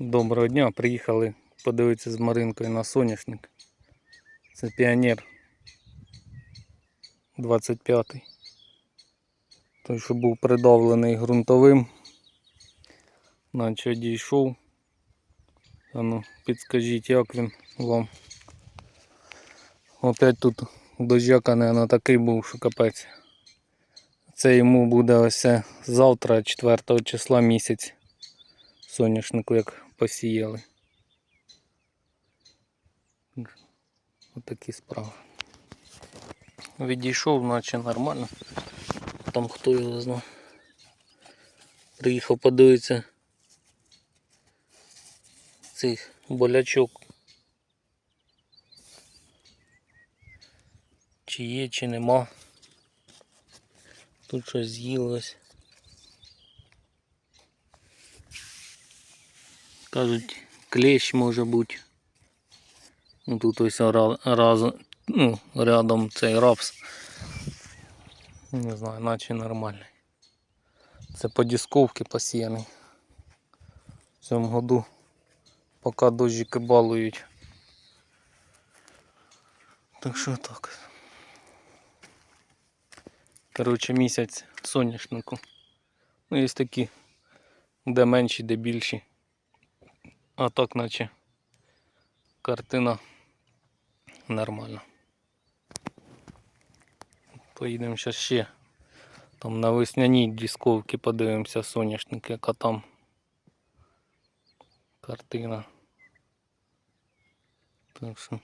Доброго дня, приїхали подивитися з Маринкою на соняшник. Це піонер 25-й. Той, що був придавлений ґрунтовим, наче дійшов. А ну, підскажіть, як він вам. Опять тут дождяка, наверное, такий був, що капець. Це йому буде ось завтра, 4 числа місяць соняшнику, як посіяли. Отакі справи. Відійшов, наче нормально. Там хто його знає. Приїхав подивитися цих болячок. Чи є, чи нема. Тут щось з'їлось. Кажуть, клещ може бути. Ну, тут ось ра- раз, ну, рядом цей рапс. Не знаю, наче нормальний. Це по дисковці посіяний. В цьому году поки дощики балують. Так що так. Коротше, місяць соняшнику. Ну, є такі, де менші, де більші. А так наче картина нормальна. Поїдемо зараз ще там на весняній дисковці подивимося соняшник, яка там картина. Так що.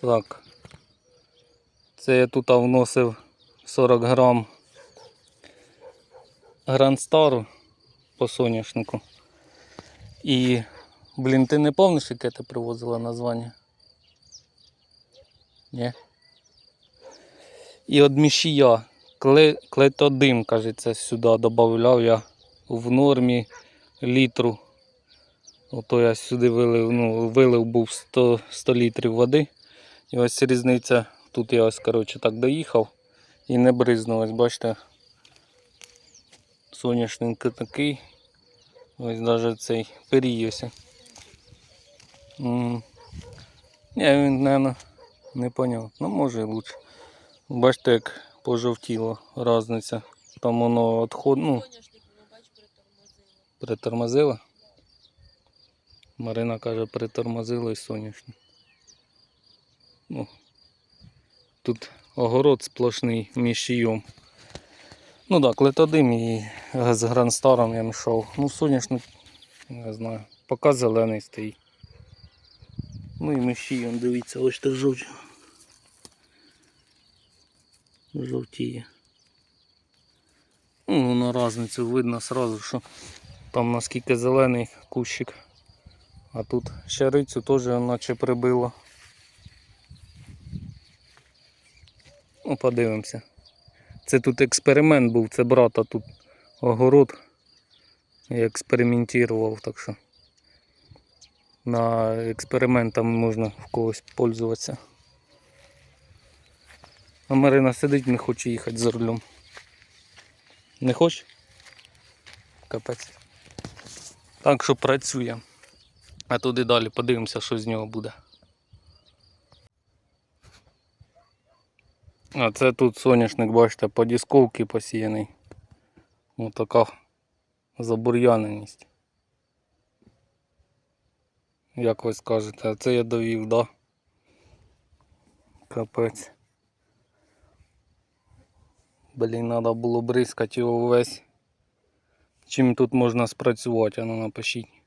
Так. Це я тут вносив 40 грам грандстару по соняшнику. І, блін, ти не помниш, яке ти привозила названня? Ні? І от мішія. Кле, клетодим, кажеться, сюди додавав я в нормі літру. Ото я сюди вилив, ну, вилив був 100, 100 літрів води. І ось різниця. Тут я ось, коротше, так доїхав і не бризнув. Бачите. Соняшник такий. Ось навіть цей періюся. Ні, він, мабуть, не поняв. Ну, може і лучше. Бачите, як пожовтіло різниця. Там воно відход, ну, притормозило. Марина каже, притормозило і соняшник. Ну, тут огород сплошний міщієм. Ну так, клетодим і з гранстаром я мішав. Ну, соняшник, не знаю, поки зелений стоїть. Ну і міщієм, дивіться, ось так жовті. Жовтіє. Ну, воно різницю видно сразу, що там наскільки зелений кущик. А тут щарицю теж наче прибило. Ну, подивимося. Це тут експеримент був, це брата тут огород. Я експериментував, так що на експериментам можна в когось пользуватися. А Марина сидить, не хоче їхати за рулем. Не хоче? Капець. Так що працює. А туди далі подивимося, що з нього буде. А це тут соняшник, бачите, по дисковці посіяний. Ось така забур'яненість. Як ви скажете, а це я довів, да? Капець. Блін, треба було бризкати його весь. Чим тут можна спрацювати, а ну напишіть.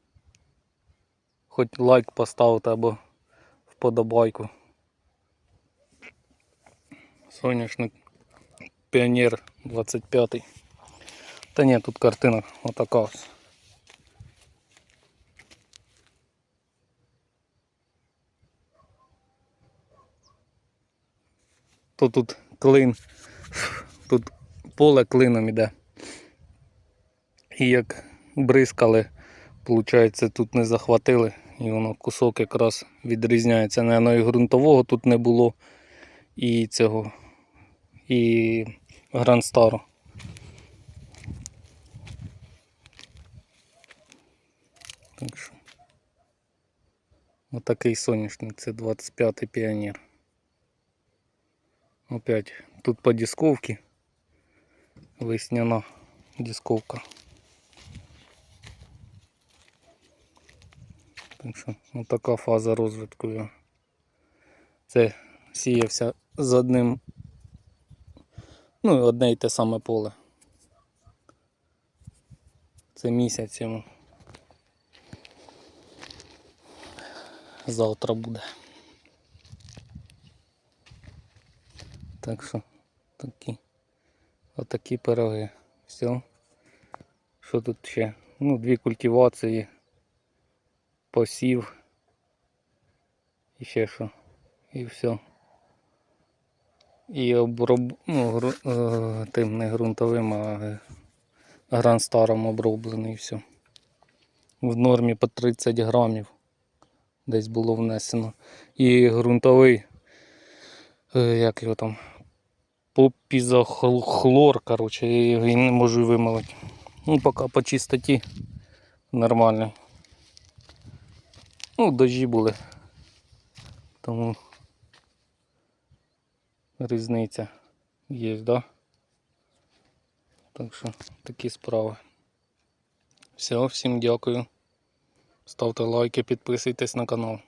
Хоч лайк поставте або вподобайку. Соняшник Піонер 25. Та ні, тут картина отака ось. То тут клин, тут поле клином іде. І як бризкали, виходить, тут не захватили, і воно кусок якраз відрізняється. Наверно, і ґрунтового тут не було, і цього, і Грандстару. Так що. Отакий соняшник, це 25-й піонер. Опять тут по дисковці. Весняна дисковка. Так що отака фаза розвитку. Це сіявся з одним. Ну і одне й те саме поле. Це місяць йому. Завтра буде. Так що такі. Отакі пироги. Все. Що тут ще? Ну, дві культивації. Посів. І ще що. І все. І оброб... ну, гру... е, тим не ґрунтовим, а гранстаром оброблений все. В нормі по 30 грамів десь було внесено. І ґрунтовий, е, як його там, попізохлор, коротше, я його не можу вимовити. Ну, поки по чистоті нормально. Ну, дожі були. Тому різниця є, да? Так що такі справи. Все, всім дякую. Ставте лайки, підписуйтесь на канал.